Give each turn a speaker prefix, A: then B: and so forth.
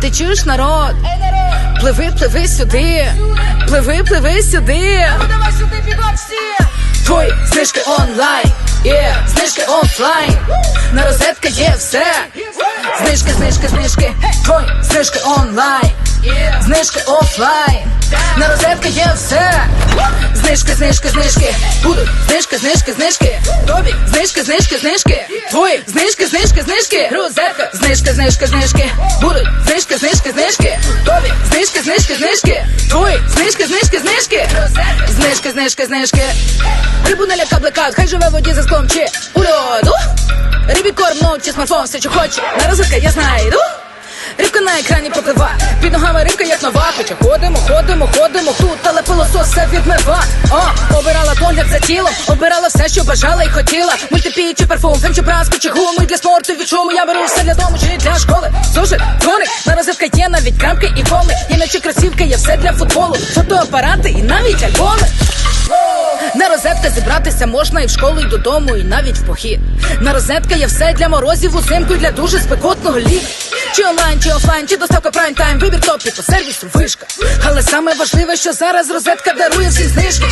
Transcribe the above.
A: Ти чуєш народ? Пливи, пливи сюди, пливи, пливи сюди.
B: Давай сюди всі.
A: Твої знижки онлайн, є знижки офлайн. На розетка є все. Знижки, знижки, знижки. Твої знижки онлайн, знижки офлайн. На розетка є все. Знижки, знижки, знижки. Будуть знижки, знижки, знижки. Тобі знижки, знижки, знижки. Твої знижки, знижки, знижки. Розетка. Знижки, знижки, знижки. Будуть знижки, знижки, знижки. Знижки, знижки, знижки. Рибу не ляка блекаут, хай живе в воді за склом чи у льоду. Рибі корм, ноут чи смартфон, все, що хоче. На розетка я знайду. Рибка на екрані пропливає, під ногами рибка як нова. Хоча ходимо, ходимо, ходимо тут, але пилосос все відмива. О, обирала догляд за тілом, обирала все, що бажала і хотіла. Мультипій чи парфум, фем чи праску, чи гуми для спорту від шуму. Я беру все для дому чи для школи. Сушит, тоник, на розетка є навіть крамки і коми. Є м'ячі кросівки, є все навіть альбоми. На розетка зібратися можна і в школу, і додому, і навіть в похід. На розетка є все для морозів, узимку і для дуже спекотного літа. Чи онлайн, чи офлайн, чи доставка прайм тайм, вибір топ по сервісу вишка. Але саме важливе, що зараз розетка дарує всі знижки.